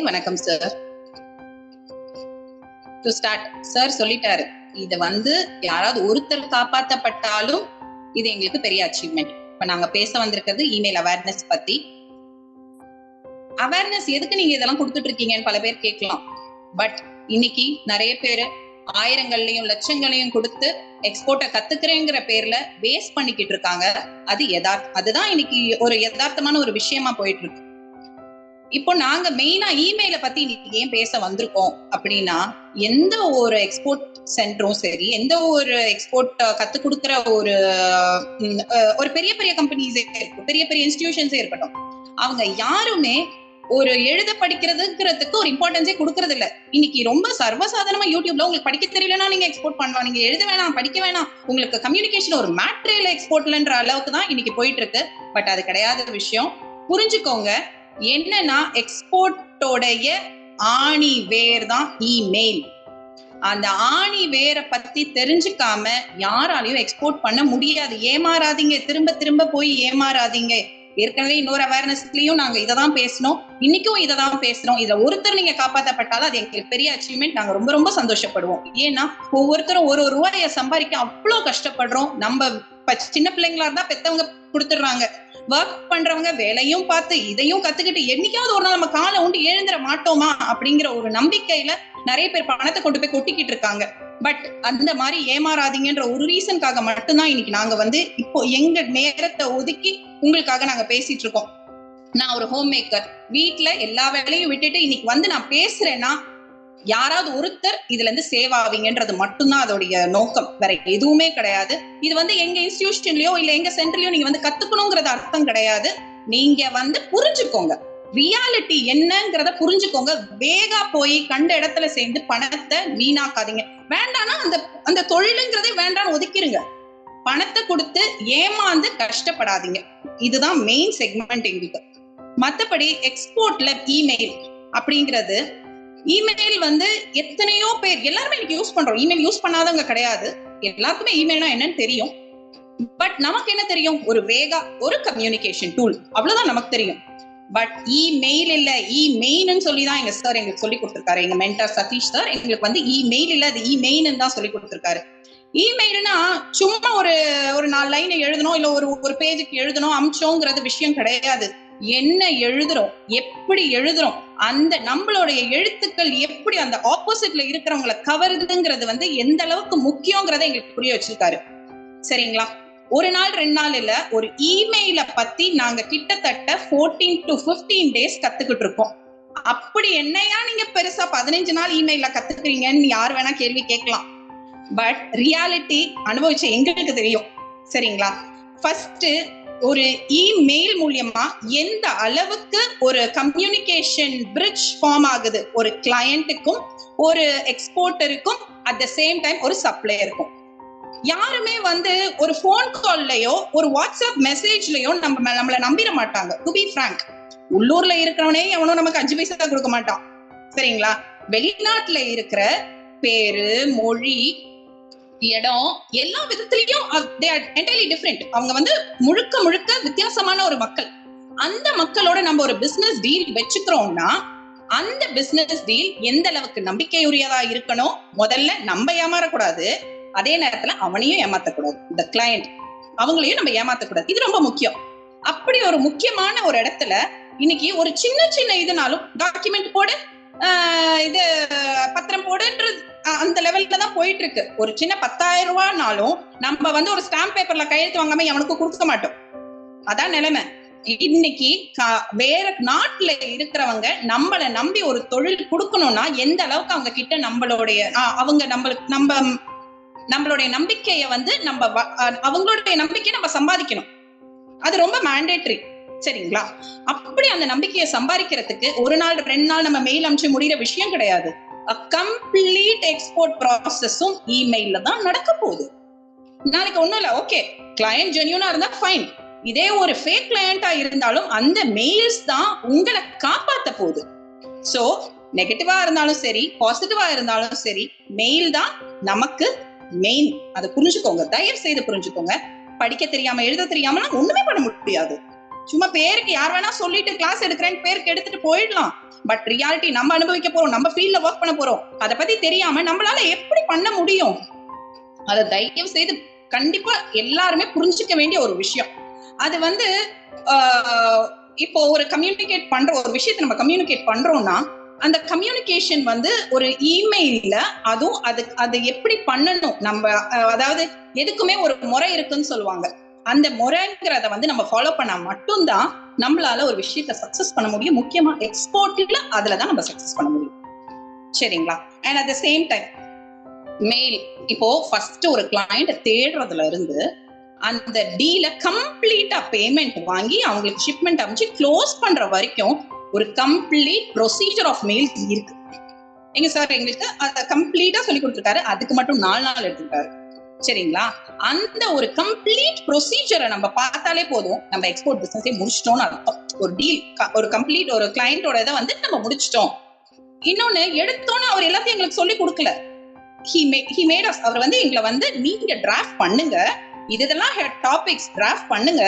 வணக்கம் sir to start sir சொல்லிட்டாரு. இத வந்து யாராவது ஒருத்தர் காப்பாத்தப்பட்டாலும் இது எங்களுக்கு பெரிய அச்சீவ்மெண்ட் இப்ப நாங்க பேச வந்திருக்கிறது இமெயில் அவேர்னஸ் பத்தி. அவேர்னஸ் எதுக்கு நீங்க இதெல்லாம் கொடுத்துட்டு இருக்கீங்கன்னு பல பேர் கேட்கலாம். பட் இன்னைக்கு நிறைய பேர் ஆயிரங்கள்லயும் லட்சங்களையும் கொடுத்து எக்ஸ்போர்ட்டை கத்துக்கிறேங்கிற பேர்ல வேஸ்ட் பண்ணிக்கிட்டு இருக்காங்க. அது யதார்த் அதுதான் இன்னைக்கு ஒரு யதார்த்தமான ஒரு விஷயமா போயிட்டு இருக்கு இப்போ நாங்க மெயினா இமெயில பத்தி இன்னைக்கு ஏன் பேச வந்திருக்கோம் அப்படின்னா எந்த ஒரு எக்ஸ்போர்ட் சென்டரும் சரி எந்த ஒரு எக்ஸ்போர்ட் கத்து கொடுக்குற ஒரு ஒரு பெரிய பெரிய கம்பெனிஸே இருக்கும் பெரிய பெரிய இன்ஸ்டிடியூஷன்ஸே இருக்கட்டும் அவங்க யாருமே ஒரு எழுத படிக்கிறதுங்கிறதுக்கு ஒரு இம்பார்ட்டன்ஸே கொடுக்கறது இல்ல இன்னைக்கு ரொம்ப சர்வசாதாரணமா யூடியூப்ல உங்களுக்கு படிக்க தெரியலன்னா நீங்க எக்ஸ்போர்ட் பண்ணலாம் நீங்க எழுத வேணாம் படிக்க வேணாம். உங்களுக்கு கம்யூனிகேஷன் ஒரு மேட்ரியல் எக்ஸ்போர்ட்லன்ற அளவுக்கு தான் இன்னைக்கு போயிட்டு இருக்கு. பட் அது கிடையாத விஷயம். புரிஞ்சுக்கோங்க என்னன்னா எக்ஸ்போர்ட்டோடைய ஆணி வேர் தான் இமெயில் அந்த ஆணி வேரை பத்தி தெரிஞ்சுக்காம யாராலையும் எக்ஸ்போர்ட் பண்ண முடியாது. ஏமாறாதீங்க. திரும்ப திரும்ப போய் ஏமாறாதீங்க. ஏற்கனவே இன்னொரு அவேர்னஸ்லயும் நாங்க இதை தான் பேசணும் இன்னைக்கும் இதை தான் பேசுறோம். இதுல ஒருத்தர் நீங்க காப்பாற்றப்பட்டாலும் அது எங்களுக்கு பெரிய அச்சீவ்மெண்ட் நாங்க ரொம்ப ரொம்ப சந்தோஷப்படுவோம். ஏன்னா ஒவ்வொருத்தரும் ஒரு ஒரு ரூபாய சம்பாதிக்க அவ்வளவு கஷ்டப்படுறோம். நம்ம இப்ப சின்ன பிள்ளைங்களா இருந்தா பெத்தவங்க கொடுத்துடுறாங்க. ஒர்க் பண்றவங்க வேலையும் பார்த்து இதையும் கத்துக்கிட்டு என்னைக்காவது ஒரு நாள் நம்ம காலை உண்டு எழுந்துட மாட்டோமா அப்படிங்கிற ஒரு நம்பிக்கையில நிறைய பேர் பணத்தை கொண்டு போய் கொட்டிக்கிட்டு இருக்காங்க. பட் அந்த மாதிரி ஏமாறாதீங்கன்ற ஒரு ரீசனுக்காக மட்டும்தான் இன்னைக்கு நாங்க வந்து இப்போ எங்க நேரத்தை ஒதுக்கி உங்களுக்காக நாங்க பேசிட்டு இருக்கோம். நான் ஒரு ஹோம் மேக்கர் வீட்டுல எல்லா வேலையும் விட்டுட்டு இன்னைக்கு வந்து நான் பேசுறேன்னா யாராவது ஒருத்தர் இதுல இருந்து சேவ் ஆவீங்கன்றது மட்டும்தான் அதோடைய நோக்கம். வேற எதுவுமே கிடையாது. இது வந்து எங்க இன்ஸ்டிடியூஷன்லயோ இல்ல எங்க சென்டர்லயோ நீங்க வந்து கத்துக்கணுங்கிறது அர்த்தம் கிடையாது. நீங்க வந்து புரிஞ்சுக்கோங்க. ரியாலிட்டி என்னங்கிறத புரிஞ்சுக்கோங்க. வேகா போய் கண்ட இடத்துல சேர்ந்து பணத்தை வீணாக்காதீங்க. வேண்டாம்னா அந்த அந்த தொழிலுங்கிறதே வேண்டாம்னு ஒதுக்கிருங்க. பணத்தை கொடுத்து ஏமாந்து கஷ்டப்படாதீங்க. இதுதான் மெயின் செக்மெண்ட் எங்களுக்கு. மத்தபடி எக்ஸ்போர்ட்ல இமெயில் அப்படிங்கிறது இமெயில் வந்து எத்தனையோ பேர் எல்லாருமே இன்னைக்கு யூஸ் பண்றோம். இமெயில் யூஸ் பண்ணாதவங்க கிடையாது. எல்லாருக்குமே இமெயில்னா என்னன்னு தெரியும். பட் நமக்கு என்ன தெரியும்? ஒரு வேகா ஒரு கம்யூனிகேஷன் டூல் அவ்வளவுதான் நமக்கு தெரியும். பட் இமெயில் இல்ல. இமெயின்னு சொல்லி தான் எங்க சார் எங்களுக்கு சொல்லி கொடுத்திருக்காரு. எங்க மென்டர் சதீஷ் சார் எங்களுக்கு வந்து இமெயில் இல்ல. அது இமெயின் தான் சொல்லி கொடுத்திருக்காரு. இமெயில்னா சும்மா ஒரு ஒரு நாலு லைன் எழுதணும். இல்ல ஒரு ஒரு பேஜுக்கு எழுதணும் அமிச்சோங்கிறது விஷயம் கிடையாது. என்ன எழுதுறோம்? எப்படி எழுதுறோம்? அந்த நம்மளுடைய எழுத்துக்கள் எப்படி அந்த ஆப்போசிட்ல இருக்கிறவங்களை கவருதுங்கிறது வந்து எந்த அளவுக்கு முக்கியங்கிறத எங்களுக்கு புரிய வச்சிருக்காரு. சரிங்களா? ஒரு நாள் ரெண்டு நாள் இல்ல ஒரு இமெயில பத்தி நாங்க கிட்டத்தட்ட 14 டு 15 டேஸ் கத்துக்கிட்டு இருக்கோம். அப்படி என்னையா நீங்க பெருசா பதினஞ்சு நாள் இமெயில கத்துக்கிறீங்கன்னு யார் வேணா கேள்வி கேட்கலாம். பட் ரியாலிட்டி அனுபவிச்ச எங்களுக்கு தெரியும். சரிங்களா? ஃபர்ஸ்ட் ஒரு இமெயில் மூலியமா எந்த அளவுக்கு ஒரு கம்யூனிகேஷன் பிரிட்ஜ் ஃபார்ம் ஆகுது? ஒரு கிளையண்ட்டுக்கும் ஒரு எக்ஸ்போர்ட்டருக்கும் அட் த சேம் டைம் ஒரு சப்ளையருக்கும் யாருமே வந்து ஒரு ஃபோன் கால்லயோ ஒரு வாட்ஸ்அப் மெசேஜ்லயோ நம்ம நம்மள நம்பிட மாட்டாங்க. டு பி ஃப்ராங்க் உள்ளூர்ல இருக்கிறவனே எவனும் நமக்கு அஞ்சு பைசா கொடுக்க மாட்டான். சரிங்களா? வெளிநாட்டுல இருக்கிற பேரு மொழி இடம் எல்லா விதத்திலையும் என்டையர்லி டிஃப்ரெண்ட் அவங்க வந்து முழுக்க முழுக்க வித்தியாசமான ஒரு மக்கள். அந்த மக்களோட நம்ம ஒரு பிசினஸ் டீல் வச்சுக்கிறோம்னா அந்த பிசினஸ் டீல் எந்த அளவுக்கு நம்பிக்கையுரியதா இருக்கணும்? முதல்ல நம்ம ஏமாறக்கூடாது. அதே நேரத்துல அவனையும் ஏமாத்தக்கூடாது. இந்த கிளையண்ட் அவங்களையும் நம்ம ஏமாத்தக்கூடாது. இது ரொம்ப முக்கியம். அப்படி ஒரு முக்கியமான ஒரு இடத்துல இன்னைக்கு ஒரு சின்ன சின்ன இதுனாலும் டாக்குமெண்ட் போடு. இது பத்திரம் போடுன்றது அந்த லெவல்ல தான் போயிட்டு இருக்கு ஒரு சின்ன பத்தாயிரம் ரூபாய்னாலும் நம்ம வந்து ஒரு ஸ்டாம்ப் பேப்பர்ல கையெழுத்து வாங்காம அவனுக்கு கொடுக்க மாட்டோம். அதான் நிலைமை. இன்னைக்கு கா- வேற நாட்டுல இருக்கிறவங்க நம்மள நம்பி ஒரு தொழில் கொடுக்கணும்னா எந்த அளவுக்கு அவங்க கிட்ட நம்மளுடைய அவங்க நம்மளுக்கு நம்ம நம்மளுடைய நம்பிக்கைய வந்து நம்ம வ- அவங்களுடைய நம்பிக்கையை நம்ம சம்பாதிக்கணும். அது ரொம்ப மேண்டேட்டரி சரிங்களா? அப்படி அந்த நம்பிக்கையை சம்பாதிக்கிறதுக்கு ஒரு நாள் ரெண்டு நாள் நம்ம மெயில் அனுப்பிச்சு முடிகிற விஷயம் கிடையாது. கம்ப்ளீட் எக்ஸ்போர்ட் ப்ராசஸும் இமெயில்ல தான் நடக்க போகுது. நாளைக்கு ஒண்ணும் இல்ல ஓகே கிளையண்ட் ஜென்யூனா இருந்தா ஃபைன் இதே ஒரு ஃபேக் கிளையண்டா இருந்தாலும் அந்த மெயில்ஸ் தான் உங்களை காப்பாத்த போகுது. சோ நெகட்டிவா இருந்தாலும் சரி பாசிட்டிவா இருந்தாலும் சரி மெயில் தான் நமக்கு மெயின் அதை புரிஞ்சுக்கோங்க தயவு செய்து புரிஞ்சுக்கோங்க. படிக்க தெரியாம எழுத தெரியாமலாம் ஒண்ணுமே பண்ண முடியாது. சும்மா பேருக்கு யார் வேணா சொல்லிட்டு கிளாஸ் எடுக்கிறேன்னு பேருக்கு எடுத்துட்டு போயிடலாம். பட் ரியாலிட்டி நம்ம அனுபவிக்க போறோம் நம்ம ஃபீல்ட்ல ஒர்க் பண்ண போறோம். அதை பத்தி தெரியாம நம்மளால எப்படி பண்ண முடியும்? அதை தயவு செய்து கண்டிப்பா எல்லாருமே புரிஞ்சுக்க வேண்டிய ஒரு விஷயம். அது வந்து ஆஹ், இப்போ ஒரு கம்யூனிகேட் பண்ற ஒரு விஷயத்தை நம்ம கம்யூனிகேட் பண்றோம்னா அந்த கம்யூனிகேஷன் வந்து ஒரு இமெயில்ல அதுவும் அது அது எப்படி பண்ணணும்? நம்ம அதாவது எதுக்குமே ஒரு முறை இருக்குன்னு சொல்லுவாங்க. அந்த முறைங்கிறத வந்து நம்ம ஃபாலோ பண்ணா மட்டும்தான் நம்மளால ஒரு விஷயத்த சக்சஸ் பண்ண முடியும். முக்கியமா எக்ஸ்போர்ட்ல அதுலதான் நம்ம சக்சஸ் பண்ண முடியும். சரிங்களா? And at the same time mail இப்போ ஃபர்ஸ்ட் ஒரு கிளைண்ட் தேடுறதுல இருந்து அந்த டீல கம்ப்ளீட்டா பேமெண்ட் வாங்கி அவங்களுக்கு ஷிப்மெண்ட் அமைச்சு க்ளோஸ் பண்ற வரைக்கும் ஒரு கம்ப்ளீட் ப்ரொசீஜர் ஆஃப் மெயில்ஸ் இருக்கு. எங்க சார் எங்களுக்கு அதை கம்ப்ளீட்டா சொல்லி கொடுத்துருக்காரு. அதுக்கு மட்டும் நாலு நாள் எடுத்துருக்காரு. சரிங்களா? அந்த ஒரு கம்ப்ளீட் ப்ரொசீஜரை நம்ம பார்த்தாலே போதும். நம்ம எக்ஸ்போர்ட் பிசினஸே முடிச்சிட்டோம்னு அர்த்தம். ஒரு டீல் ஒரு கம்ப்ளீட் ஒரு கிளைண்டோட இதை வந்து நம்ம முடிச்சிட்டோம். இன்னொன்னு எடுத்தோன்னு அவர் எல்லாத்தையும் எங்களுக்கு சொல்லி கொடுக்கல. ஹி மேட் அஸ் அவர் வந்து எங்களை வந்து நீங்க டிராஃப்ட் பண்ணுங்க. இதெல்லாம் டாபிக்ஸ் டிராஃப்ட் பண்ணுங்க.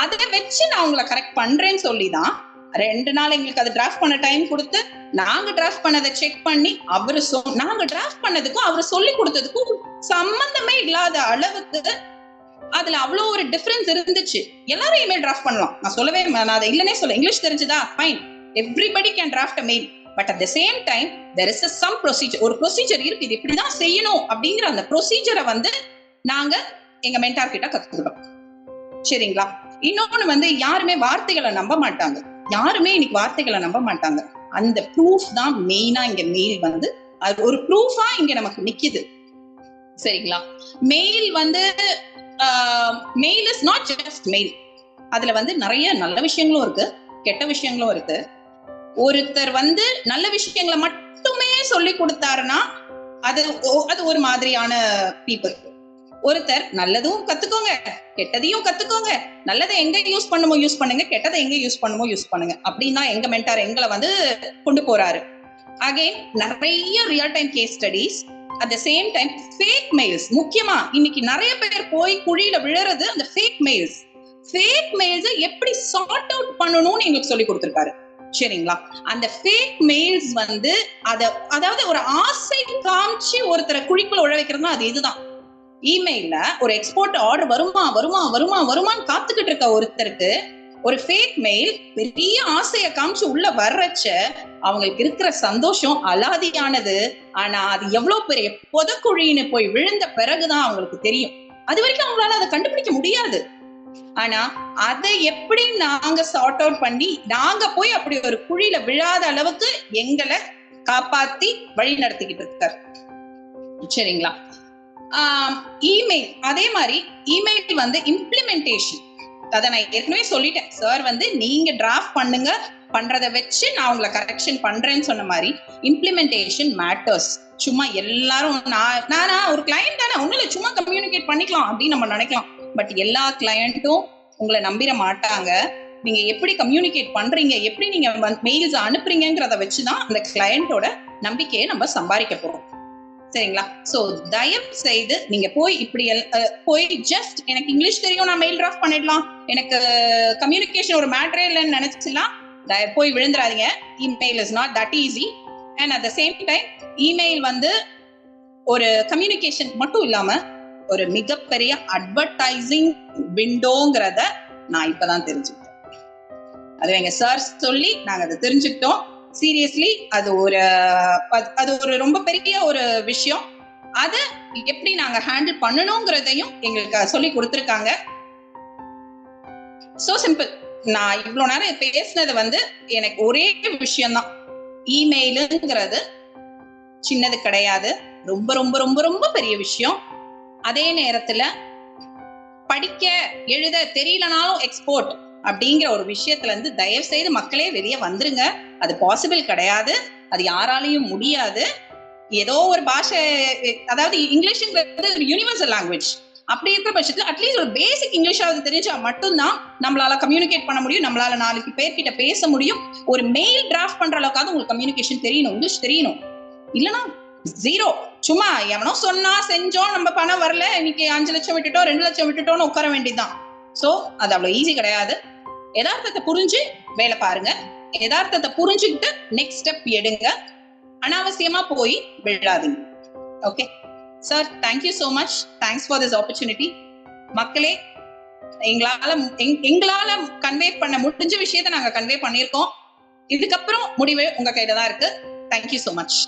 அதை வச்சு நான் உங்களை கரெக்ட் பண்றேன்னு சொல்லி தான் ரெண்டு நாள் எங்களுக்கு அதை டிராஃப்ட் பண்ண டைம் கொடுத்து நாங்க டிராஃப்ட் பண்ணதை செக் பண்ணி அவரு சொ நாங்க டிராஃப்ட் பண்ணதுக்கும் அவர் சொல்லி கொடுத்ததுக்கும் சம்பந்தமே இல்லாத அளவுக்கு அதுல அவ்வளவு ஒரு டிஃபரன்ஸ் இருந்துச்சு. எல்லாரும் இமெயில் டிராஃப்ட் பண்ணலாம். நான் சொல்லவே நான் அதை இல்லனே சொல்ல இங்கிலீஷ் தெரிஞ்சுதா? Fine everybody can draft a mail but at the same time there is some procedure ஒரு ப்ரொசீஜர் இருக்கு. இது இப்படிதான் செய்யணும் அப்படிங்கிற அந்த ப்ரொசீஜரை வந்து நாங்க எங்க மென்டார் கிட்ட கத்துக்கிட்டோம். சரிங்களா? இன்னொன்னு வந்து யாருமே வார்த்தைகளை நம்ப மாட்டாங்க. யாருமே இன்னைக்கு வார்த்தைகளை நம்ப மாட்டாங்க. அந்த ப்ரூஃப் தான் மெயினா இங்க மெயில் வந்து அது ஒரு ப்ரூஃபா இங்க நமக்கு நிக்குது. சரிங்களா? மெயில் வந்து mail is not just mail அதுல வந்து நிறைய நல்ல விஷயங்களும் இருக்கு கெட்ட விஷயங்களும் இருக்கு. ஒருத்தர் வந்து நல்ல விஷயங்களை மட்டுமே சொல்லி கொடுத்தாருன்னா அது ஓ- அது ஒரு மாதிரியான பீப்புள் ஒருத்தர் நல்லதும் கத்துக்கோங்க கெட்டதையும் கத்துக்கோங்க. நல்லதை எங்க யூஸ் பண்ணுமோ யூஸ் பண்ணுங்க கெட்டதை எங்க யூஸ் பண்ணுமோ யூஸ் பண்ணுங்க. அப்படின்னா எங்க மென்டார் எங்களை வந்து கொண்டு போறாரு. அகைன் நிறைய real time case studies at the same time fake mails முக்கியமா இன்னைக்கு நிறைய பேர் போய் குழியில விழுறது அந்த ஃபேக் மெயில்ஸ் ஃபேக் மெயில்ஸ் எப்படி சார்ட் அவுட் பண்ணணும்னு எங்களுக்கு சொல்லி கொடுத்துருக்காரு. சரிங்களா? அந்த ஃபேக் மெயில்ஸ் வந்து அத அதாவது ஒரு ஆசை காமிச்சு ஒருத்தரை குழிக்குள்ள உழ வைக்கிறதுனா அது இதுதான். இமெயில்ல ஒரு எக்ஸ்போர்ட் ஆர்டர் வருமா வருமா வருமா வருமான்னு காத்துக்கிட்டு இருக்க ஒருத்தருக்கு ஒரு ஃபேக் மெயில் பெரிய ஆசைய காமிச்சு உள்ள வர்றச்ச அவங்களுக்கு இருக்கிற சந்தோஷம் அலாதியானது. ஆனா அது எவ்வளவு பெரிய புதக்குழின்னு போய் விழுந்த பிறகுதான் அவங்களுக்கு தெரியும். அது வரைக்கும் அவங்களால அதை கண்டுபிடிக்க முடியாது. ஆனா அதை எப்படி நாங்க சார்ட் அவுட் பண்ணி நாங்க போய் அப்படி ஒரு குழியில விழாத அளவுக்கு எங்களை காப்பாத்தி வழி நடத்திக்கிட்டு இருக்காரு. சரிங்களா? இமெயில் அதே மாதிரி இமெயில் வந்து இம்ப்ளிமெண்டேஷன் அதை நான் ஏற்கனவே சொல்லிட்டேன். சார் வந்து நீங்க டிராஃப்ட் பண்ணுங்க. பண்றதை வச்சு நான் உங்களை கரெக்ஷன் பண்றேன்னு சொன்ன மாதிரி இம்ப்ளிமெண்டேஷன் மேட்டர்ஸ் சும்மா எல்லாரும் நான் நானா ஒரு கிளையண்ட் தானே. ஒண்ணு இல்லை சும்மா கம்யூனிகேட் பண்ணிக்கலாம் அப்படின்னு நம்ம நினைக்கலாம். பட் எல்லா கிளையண்ட்டும் உங்களை நம்பிட மாட்டாங்க. நீங்க எப்படி கம்யூனிகேட் பண்றீங்க? எப்படி நீங்க மெயில்ஸ் அனுப்புறீங்கிறத வச்சுதான் அந்த கிளையண்டோட நம்பிக்கையை நம்ம சம்பாதிக்க போறோம். சரிங்களா? சோ தயவு செய்து நீங்க போய் இப்படி போய் ஜஸ்ட் எனக்கு இங்கிலீஷ் தெரியும் நான் மெயில் டிராஃப்ட் பண்ணிடலாம். எனக்கு கம்யூனிகேஷன் ஒரு மேட்டரே இல்லைன்னு நினைச்சிடலாம் தய- போய் விழுந்துடாதீங்க email is not that easy and at the same time email வந்து ஒரு கம்யூனிகேஷன் மட்டும் இல்லாம ஒரு மிகப்பெரிய அட்வர்டைசிங் விண்டோங்கிறத நான் இப்பதான் தெரிஞ்சுக்கிட்டேன். அது எங்க சார் சொல்லி நாங்க அதை தெரிஞ்சுக்கிட்டோம். சீரியஸ்லி அது ஒரு அது- அது ஒரு ரொம்ப பெரிய ஒரு விஷயம். அதை எப்படி நாங்க ஹேண்டில் பண்ணணுங்கிறதையும் எங்களுக்கு சொல்லி கொடுத்துருக்காங்க. சோ சிம்பிள் நான் இவ்வளவு நேரம் பேசினது வந்து எனக்கு ஒரே விஷயம்தான். இமெயிலுங்கிறது சின்னது கிடையாது. ரொம்ப ரொம்ப ரொம்ப ரொம்ப பெரிய விஷயம். அதே நேரத்துல படிக்க எழுத தெரியலனாலும் எக்ஸ்போர்ட் அப்படிங்கிற ஒரு விஷயத்துல இருந்து தயவு செய்து மக்களே வெளியே வந்துருங்க. அது பாசிபிள் கிடையாது. அது யாராலையும் முடியாது. ஏதோ ஒரு பாஷை அதாவது இங்கிலீஷ்ங்கிறது ஒரு யூனிவர்சல் லாங்குவேஜ் அப்படி இருக்கிற பட்சத்துல அட்லீஸ்ட் ஒரு பேசிக் இங்கிலீஷாவது தெரிஞ்சா மட்டும்தான் நம்மளால கம்யூனிகேட் பண்ண முடியும். நம்மளால நாளைக்கு பேர்கிட்ட பேச முடியும். ஒரு மெயில் டிராஃப்ட் பண்ற அளவுக்காவது உங்களுக்கு கம்யூனிகேஷன் தெரியணும். இங்கிலீஷ் தெரியணும். இல்லைன்னா ஜீரோ சும்மா எவனோ சொன்னா செஞ்சோம் நம்ம பணம் வரல. இன்னைக்கு அஞ்சு லட்சம் விட்டுட்டோம் ரெண்டு லட்சம் விட்டுட்டோம்னு உட்கார வேண்டியதுதான். சோ அது அவ்வளவு ஈஸி கிடையாது. யதார்த்தத்தை புரிஞ்சு வேலை பாருங்க. யதார்த்தத்தை புரிஞ்சுக்கிட்டு நெக்ஸ்ட் ஸ்டெப் எடுங்க. அனாவசியமா போய் விழாதீங்க. Okay sir thank you so much thanks for this opportunity மக்களே எங்களால எங்களால கன்வே பண்ண முடிஞ்ச விஷயத்த நாங்க கன்வே பண்ணியிருக்கோம். இதுக்கப்புறம் முடிவு உங்க கையில தான் இருக்கு. Thank you so much